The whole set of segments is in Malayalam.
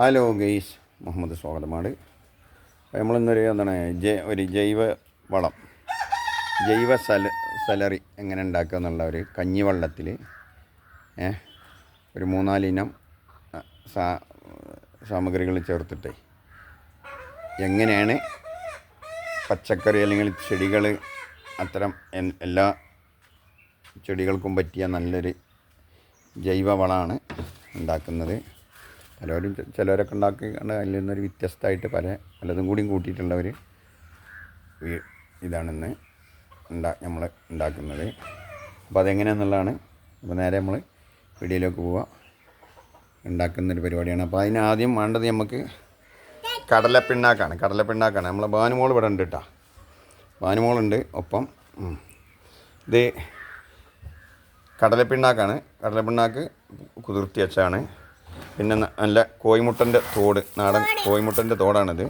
ഹലോ ഗെയ്സ് മുഹമ്മദ് സ്വാഗതമാണ്. നമ്മളിന്നൊരു എന്താണ് ജൈ ഒരു ജൈവ വളം ജൈവ സല സലറി എങ്ങനെ ഉണ്ടാക്കുക എന്നുള്ള ഒരു കഞ്ഞിവെള്ളത്തിൽ ഒരു മൂന്നാലിനം സാ സാമഗ്രികൾ ചേർത്തിട്ട് എങ്ങനെയാണ് പച്ചക്കറി അല്ലെങ്കിൽ ചെടികൾ അത്തരം എല്ലാ ചെടികൾക്കും പറ്റിയ നല്ലൊരു ജൈവ വളമാണ് ഉണ്ടാക്കുന്നത്. പലരും ചിലവരൊക്കെ ഉണ്ടാക്കി അതിൽ നിന്നൊരു വ്യത്യസ്തമായിട്ട് പല പലതും കൂടിയും കൂട്ടിയിട്ടുള്ളവർ ഇതാണെന്ന് ഉണ്ടാ നമ്മൾ ഉണ്ടാക്കുന്നത്. അപ്പോൾ അതെങ്ങനെയാണെന്നുള്ളതാണ് അപ്പോൾ നേരെ നമ്മൾ വീഡിയോയിലേക്ക് പോവുക ഉണ്ടാക്കുന്നൊരു പരിപാടിയാണ്. അപ്പോൾ അതിന് ആദ്യം വേണ്ടത് നമുക്ക് കടലപ്പിണ്ണാക്കാണ്. കടലപ്പിണ്ണാക്കാണ്. നമ്മളെ ഭാനുമോൾ ഇവിടെ ഉണ്ട് കേട്ടോ ഭാനുമോളുണ്ട് ഒപ്പം. ഇത് കടലപ്പിണ്ണാക്കാണ്. കടലപ്പിണ്ണാക്ക് കുതിർത്തി വെച്ചാണ് പിന്നെ നല്ല കോയിമുട്ടന്റെ തോട് നാടൻ കോയിമുട്ടന്റെ തോടാണിത്.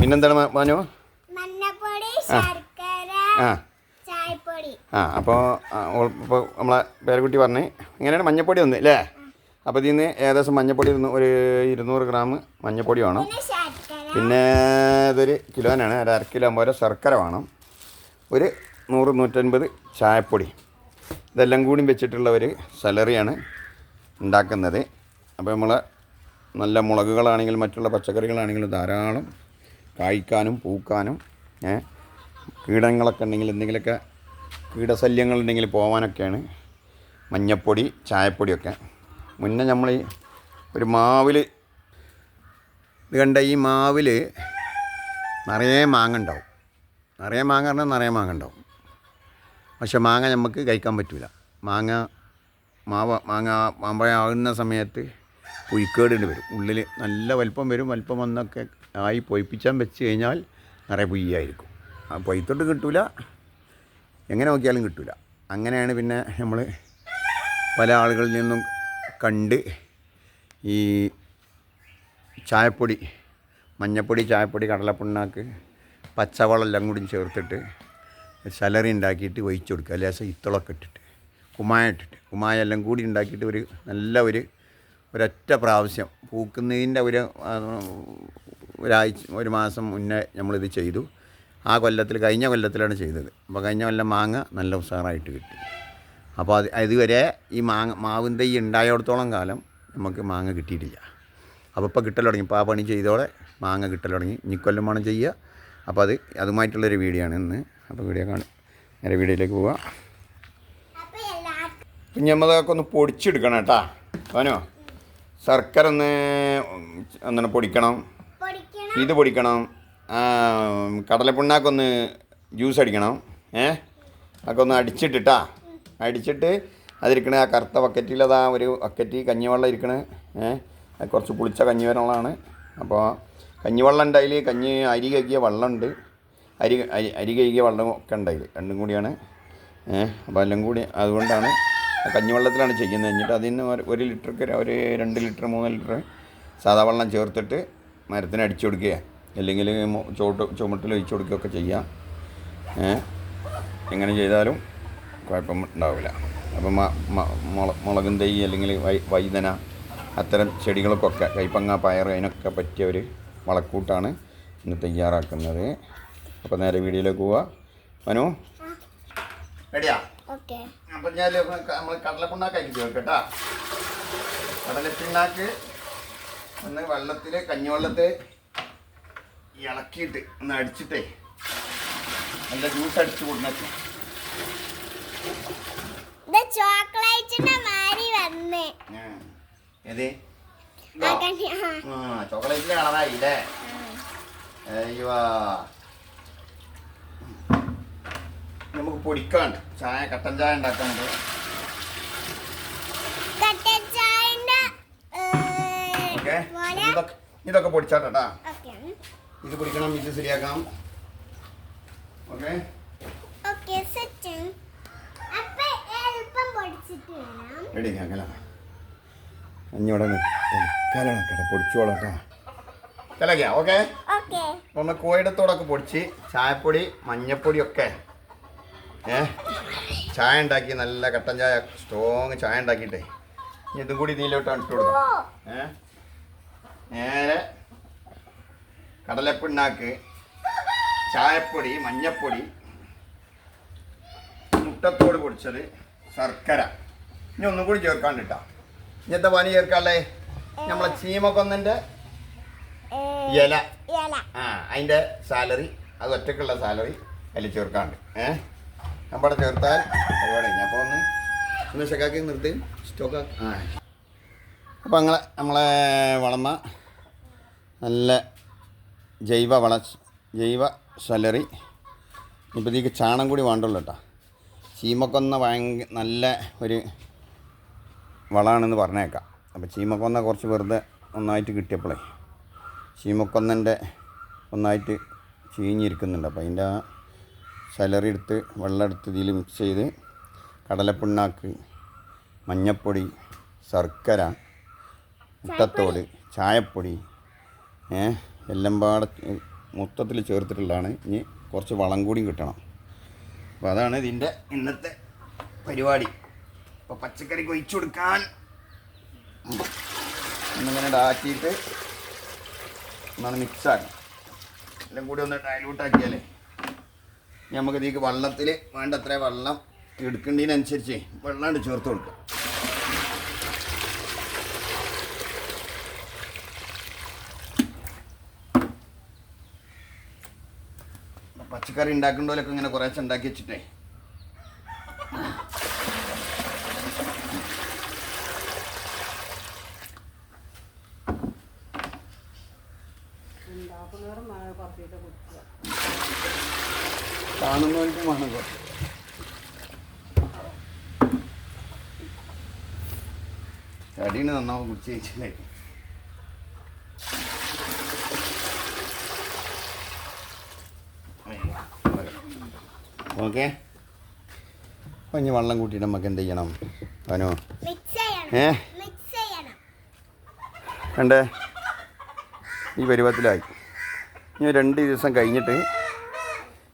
പിന്നെന്താണ് മാനു? ആ. ചായപ്പൊടി. ആ അപ്പോൾ ഇപ്പോൾ നമ്മളെ പേരക്കുട്ടി പറഞ്ഞ് ഇങ്ങനെയാണ് മഞ്ഞപ്പൊടി ഒന്ന് അല്ലേ അപ്പോൾ ഇതിൽ നിന്ന് ഏകദേശം മഞ്ഞപ്പൊടി ഒരു ഇരുന്നൂറ് ഗ്രാം മഞ്ഞപ്പൊടി വേണം. പിന്നെ ഇതൊരു കിലോ ഇതൊരു കിലോനാണ് ഒരു അര കിലോ ആകുമ്പോൾ ശർക്കര വേണം. ഒരു നൂറ് നൂറ്റൻപത് ചായപ്പൊടി. ഇതെല്ലാം കൂടി വെച്ചിട്ടുള്ള ഒരു സലറിയാണ് ഉണ്ടാക്കുന്നത്. അപ്പോൾ നമ്മൾ നല്ല മുളകുകളാണെങ്കിലും മറ്റുള്ള പച്ചക്കറികളാണെങ്കിലും ധാരാളം കായ്ക്കാനും പൂക്കാനും കീടങ്ങളൊക്കെ ഉണ്ടെങ്കിൽ എന്തെങ്കിലുമൊക്കെ കീടശല്യങ്ങളുണ്ടെങ്കിൽ പോകാനൊക്കെയാണ് മഞ്ഞപ്പൊടി ചായപ്പൊടിയൊക്കെ. മുന്നേ നമ്മൾ ഈ ഒരു മാവിൽ ഇത് കണ്ട ഈ മാവിൽ നിറയെ മാങ്ങ ഉണ്ടാവും. നിറയെ മാങ്ങ പറഞ്ഞാൽ നിറയെ മാങ്ങ ഉണ്ടാവും. പക്ഷെ മാങ്ങ നമുക്ക് കഴിക്കാൻ പറ്റില്ല മാങ്ങ മാവ മാങ്ങ മാമ്പഴമാകുന്ന സമയത്ത് പുയ്ക്കേടിന് വരും. ഉള്ളിൽ നല്ല വലിപ്പം വരും. വലിപ്പം വന്നൊക്കെ ആയി പൊയ്പ്പിച്ചാൻ വെച്ച് കഴിഞ്ഞാൽ നിറയെ പുയ്യായിരിക്കും. ആ പൊയ്ത്തോട്ട് കിട്ടൂല. എങ്ങനെ നോക്കിയാലും കിട്ടൂല. അങ്ങനെയാണ് പിന്നെ നമ്മൾ പല ആളുകളിൽ നിന്നും കണ്ട് ഈ ചായപ്പൊടി മഞ്ഞപ്പൊടി ചായപ്പൊടി കടലപ്പിണ്ണാക്ക് പച്ചവളം എല്ലാം കൂടി ചേർത്തിട്ട് സലറി ഉണ്ടാക്കിയിട്ട് ഒഴിച്ചു കൊടുക്കുക. അല്ലെങ്കിൽ ഇത്തളൊക്കെ ഇട്ടിട്ട്. കുമായ ഇട്ടിട്ട് കുമായ എല്ലാം കൂടി ഉണ്ടാക്കിയിട്ട് ഒരു നല്ല ഒരു ഒരൊറ്റ പ്രാവശ്യം പൂക്കുന്നതിന്റെ ഒരു ഒരാഴ്ച ഒരു മാസം മുന്നേ നമ്മളിത് ചെയ്തു. ആ കൊല്ലത്തിൽ കഴിഞ്ഞ കൊല്ലത്തിലാണ് ചെയ്തത്. അപ്പോൾ കഴിഞ്ഞ കൊല്ലം മാങ്ങ നല്ല ഉഷാറായിട്ട് കിട്ടി. അപ്പോൾ അത് ഇതുവരെ ഈ മാങ്ങ മാവിൻ തൈ ഉണ്ടായിടത്തോളം കാലം നമുക്ക് മാങ്ങ കിട്ടിയിട്ടില്ല. അപ്പോൾ ഇപ്പോൾ കിട്ടൽ തുടങ്ങി. ഇപ്പോൾ ആ പണി ചെയ്തോടെ മാങ്ങ കിട്ടൽ തുടങ്ങി. ഇനിക്കൊല്ലം വേണം ചെയ്യുക. അപ്പോൾ അത് അതുമായിട്ടുള്ളൊരു വീഡിയോ ആണ് ഇന്ന്. അപ്പോൾ വീഡിയോ കാണും നേരെ വീഡിയോയിലേക്ക് പോവുക പിന്നെ നമ്മളതൊക്കെ ഒന്ന് പൊടിച്ചെടുക്കണം കേട്ടാ. അവനോ ശർക്കര ഒന്ന് അങ്ങനെ പൊടിക്കണം. ഇത് പൊടിക്കണം. കടലപ്പിണ്ണാക്കൊന്ന് ജ്യൂസ് അടിക്കണം. ഏ? അതൊക്കെ ഒന്ന് അടിച്ചിട്ടിട്ടാ. അടിച്ചിട്ട് അതിരിക്കണ ആ കറുത്ത ബക്കറ്റിൽ അതാ ഒരു ബക്കറ്റ് കഞ്ഞിവെള്ളം ഇരിക്കണ. ഏ? അത് കുറച്ച് പുളിച്ച കഞ്ഞിവെള്ളമാണ്. അപ്പോൾ കഞ്ഞിവെള്ളം ഉണ്ട് അതിൽ കഞ്ഞി അരി കഴുകിയ വെള്ളമുണ്ട്. അരി അരി അരി കഴുകിയ വെള്ളം ഒക്കെ ഉണ്ട് അതിൽ രണ്ടും കൂടിയാണ്. ഏ? അപ്പോൾ എല്ലാം കൂടി അതുകൊണ്ടാണ് കഞ്ഞിവെള്ളത്തിലാണ് ചെയ്യുന്നത്. എന്നിട്ട് അതിന് ഒരു- ഒരു ലിറ്റർക്ക് ഒരു രണ്ട് ലിറ്റർ മൂന്ന് ലിറ്റർ സാധാ വെള്ളം ചേർത്തിട്ട് മരത്തിന് അടിച്ചു കൊടുക്കുക. അല്ലെങ്കിൽ ചോട്ട് ചുമട്ടിൽ ഒഴിച്ചു കൊടുക്കുകയൊക്കെ ചെയ്യാം. എങ്ങനെ ചെയ്താലും കുഴപ്പം ഉണ്ടാവില്ല. അപ്പം മുളകും തൈ അല്ലെങ്കിൽ വൈദന അത്തരം ചെടികൾക്കൊക്കെ കൈപ്പങ്ങ പയർ അതിനൊക്കെ പറ്റിയ ഒരു വളക്കൂട്ടാണ് ഇന്ന് തയ്യാറാക്കുന്നത്. അപ്പോൾ നേരെ വീഡിയോയിലേക്ക് പോവാ. മനു? റെഡിയാ? അപ്പം ഞാൻ നമ്മൾ കടലപ്പിണ്ണാക്കാക്കി ചേർക്കട്ടാ കടലപ്പിണ്ണാക്ക് ഒന്ന് വെള്ളത്തിൽ കഞ്ഞിവെള്ളത്തെ ഇളക്കിയിട്ട് ഒന്ന് അടിച്ചിട്ടേ നല്ല ജ്യൂസ് അടിച്ചു ചോക്ലേറ്റിന്റെ വന്ന്. ഏത്? ചോക്ലേറ്റിന്റെ കളറായില്ലേ? അയ്യോ. നമുക്ക് പൊടിക്കാണ്ട്. ചായ കട്ടൻ ചായ ഉണ്ടാക്കാണ്ട് ഓക്കെ. ഇതൊക്കെ ഇതൊക്കെ പൊടിച്ചാട്ടാ ഇത് പൊടിക്കണം ഇത് ശരിയാക്കാം ഓക്കെ. റെഡി കലക്കാ ഓക്കെ? ഓക്കെ. അപ്പോൾ നമ്മൾ കോയിടത്തോടൊക്കെ പൊടിച്ച് ചായപ്പൊടി മഞ്ഞപ്പൊടിയൊക്കെ. ചായ ഉണ്ടാക്കി നല്ല കട്ടൻ ചായ സ്ട്രോങ് ചായ ഉണ്ടാക്കിയിട്ടേ. ഇനി ഇതും കൂടി ഇതിലോട്ട് ഇട്ട് കൊടുക്കാം. ഏ? നേരെ കടലപ്പിണ്ണാക്ക് ചായപ്പൊടി മഞ്ഞപ്പൊടി മുട്ടത്തോട് പൊടിച്ചത് ശർക്കര. ഇനി ഒന്നും കൂടി ചേർക്കാണ്ടിട്ടാ ഇന്നത്തെ പനി ചേർക്കാല്ലേ നമ്മളെ ചീമക്കൊന്നന്റെ ഇല. ഇല. ആ അതിന്റെ സാലറി അത് ഒറ്റക്കുള്ള സാലറി അതിൽ ചേർക്കാണ്ട്. ഏ? നമ്മുടെ ചേർത്താൽ പരിപാടി കഴിഞ്ഞു അപ്പോൾ ഒന്ന് ഒന്ന് ശക്കാക്കി നിർത്തി സ്റ്റോക്ക് ആ. അപ്പോൾ അങ്ങനെ നമ്മളെ വളമ നല്ല ജൈവ വള ജൈവ സലറി ഇപ്പോൾ ഇതിക്ക് ചാണം കൂടി വേണ്ടുള്ളൂ കേട്ടോ ചീമക്കൊന്ന ഭയങ്കര നല്ല ഒരു വളമാണെന്ന് പറഞ്ഞേക്കാം. അപ്പോൾ ചീമക്കൊന്ന കുറച്ച് വെറുതെ ഒന്നായിട്ട് കിട്ടിയപ്പോഴേ ചീമക്കൊന്നന്റെ ഒന്നായിട്ട് ചീഞ്ഞിരിക്കുന്നുണ്ട്. അപ്പോൾ അതിന്റെ ആ സലറി എടുത്ത് വെള്ളം എടുത്ത് ഇതിൽ മിക്സ് ചെയ്ത് കടലപ്പിണ്ണാക്ക് മഞ്ഞപ്പൊടി ശർക്കര മുട്ടത്തോട് ചായപ്പൊടി എല്ലാം പാടെ മൊത്തത്തിൽ ചേർത്തിട്ടുള്ളതാണ്. ഇനി കുറച്ച് വളം കൂടിയും കിട്ടണം. അപ്പോൾ അതാണ് ഇതിന്റെ ഇന്നത്തെ പരിപാടി. അപ്പോൾ പച്ചക്കറി കൊഴിച്ചു കൊടുക്കാൻ. ഒന്നിങ്ങനെ ഡാക്കിയിട്ട് ഒന്നാണ് മിക്സാക്കണം എല്ലാം കൂടി ഒന്ന് ഡയലൂട്ട് ആക്കിയാലേ. ഇനി നമുക്ക് ഇതിക്ക് വെള്ളത്തിൽ വേണ്ടത്ര വെള്ളം എടുക്കേണ്ടതിനനുസരിച്ച് വെള്ളം ചേർത്ത് കൊടുക്കുക. പച്ചക്കറി ഉണ്ടാക്കേണ്ടവരൊക്കെ ഇങ്ങനെ കുറേശ്ശെ ഉണ്ടാക്കി വെച്ചിട്ടേ. കാണുന്നവർക്കും വേണം കടീന് നന്നാവും കുടിച്ച് കഴിച്ചില്ലേ ഓക്കെ. അപ്പം ഇനി വെള്ളം കൂട്ടിയിട്ട് നമുക്ക് എന്ത് ചെയ്യണം? അനോ ഏ? കണ്ടേ? ഈ പരുവത്തിലായി. ഇനി രണ്ട് ദിവസം കഴിഞ്ഞിട്ട്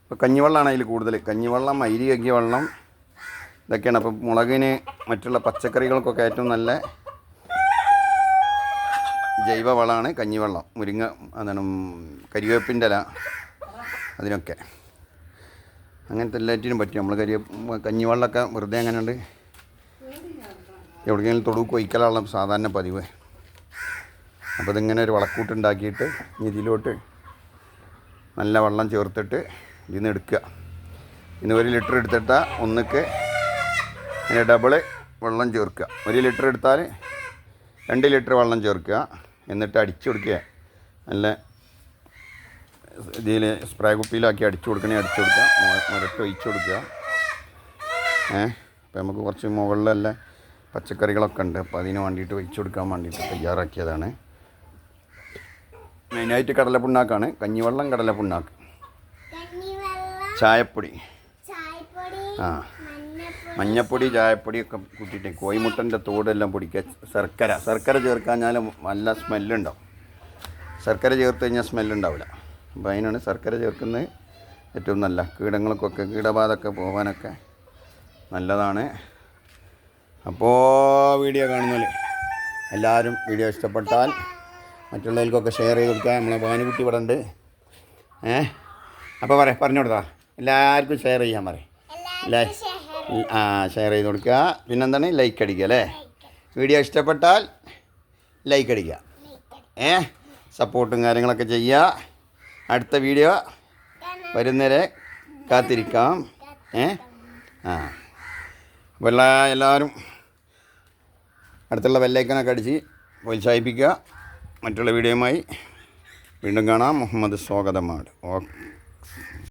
ഇപ്പോൾ കഞ്ഞിവെള്ളമാണ് അതിൽ കൂടുതൽ കഞ്ഞിവെള്ളം അരി കക്കിയ വെള്ളം ഇതൊക്കെയാണ്. അപ്പോൾ മുളകിന് മറ്റുള്ള പച്ചക്കറികൾക്കൊക്കെ ഏറ്റവും നല്ല ജൈവ വളമാണ് കഞ്ഞിവെള്ളം. മുരിങ്ങ എന്താണ് കരിവേപ്പിന്റെ ഇല അതിനൊക്കെ. അങ്ങനത്തെ എല്ലാറ്റിനും പറ്റും. നമ്മൾ കരി കഞ്ഞിവെള്ളമൊക്കെ വെറുതെ അങ്ങനെ ഉണ്ട് എവിടെയെങ്കിലും തൊടു കൊയ്ക്കലാണ് സാധാരണ പതിവ്. അപ്പോൾ ഇതിങ്ങനെ ഒരു വളക്കൂട്ടുണ്ടാക്കിയിട്ട് ഇതിലോട്ട് നല്ല വെള്ളം ചേർത്തിട്ട് ഇതിന്ന് എടുക്കുക. ഇന്ന് ഒരു ലിറ്റർ എടുത്തിട്ടാൽ ഒന്നിക്ക് ഇങ്ങനെ ഡബിൾ വെള്ളം ചേർക്കുക. ഒരു ലിറ്റർ എടുത്താൽ രണ്ട് ലിറ്റർ വെള്ളം ചേർക്കുക. എന്നിട്ട് അടിച്ചു കൊടുക്കുക. നല്ല ഇതിൽ സ്പ്രേ കുപ്പിയിലാക്കി അടിച്ചു കൊടുക്കണേ അടിച്ചു കൊടുക്കുക. മുരട്ട് ഒഴിച്ചു കൊടുക്കുക. ഏ അപ്പോൾ നമുക്ക് കുറച്ച് മുകളിലല്ല പച്ചക്കറികളൊക്കെ ഉണ്ട്. അപ്പോൾ അതിന് വേണ്ടിയിട്ട് ഒഴിച്ചു കൊടുക്കാൻ വേണ്ടിയിട്ട് തയ്യാറാക്കിയതാണ്. മെയിനായിട്ട് കടലപ്പിണ്ണാക്കാണ്. കഞ്ഞിവെള്ളം കടലപ്പിണ്ണാക്ക്. ചായപ്പൊടി. ആ. മഞ്ഞപ്പൊടി മഞ്ഞപ്പൊടി ചായപ്പൊടി ഒക്കെ കൂട്ടിയിട്ട് കോയിമുട്ടന്റെ തോടെല്ലാം പൊടിക്കുക. ശർക്കര ശർക്കര ചേർക്കാഞ്ഞാൽ നല്ല സ്മെല്ലുണ്ടാവും. ശർക്കര ചേർത്ത് കഴിഞ്ഞാൽ സ്മെല്ലുണ്ടാവില്ല. അപ്പോൾ അതിനാണ് ശർക്കര ചേർക്കുന്നത് ഏറ്റവും നല്ല. കീടങ്ങൾക്കൊക്കെ കീടബാധൊക്കെ പോകാനൊക്കെ നല്ലതാണ്. അപ്പോൾ വീഡിയോ കാണുന്നതിൽ എല്ലാവരും വീഡിയോ ഇഷ്ടപ്പെട്ടാൽ മറ്റുള്ളവർക്കൊക്കെ ഷെയർ ചെയ്ത് കൊടുക്കുക. നമ്മളെ പാനുകുട്ടി ഇവിടെ ഉണ്ട്. ഏ? അപ്പോൾ പറയാം പറഞ്ഞു കൊടുത്താ? എല്ലാവർക്കും ഷെയർ ചെയ്യാൻ പറയും. ആ ഷെയർ ചെയ്ത് കൊടുക്കുക. പിന്നെന്താണ്? ലൈക്ക് അടിക്കുക അല്ലേ വീഡിയോ ഇഷ്ടപ്പെട്ടാൽ ലൈക്ക് അടിക്കുക. ഏ? സപ്പോർട്ടും കാര്യങ്ങളൊക്കെ ചെയ്യുക. അടുത്ത വീഡിയോ വരുന്നവരെ കാത്തിരിക്കാം. ഏ? ആ. അപ്പോൾ എല്ലാ എല്ലാവരും അടുത്തുള്ള വെല്ലൈക്കനൊക്കെ അടിച്ച് പ്രോത്സാഹിപ്പിക്കുക. മറ്റുള്ള വീഡിയോയുമായി വീണ്ടും കാണാം. മുഹമ്മദ് സ്വാഗതമാണ്. ഓക്കെ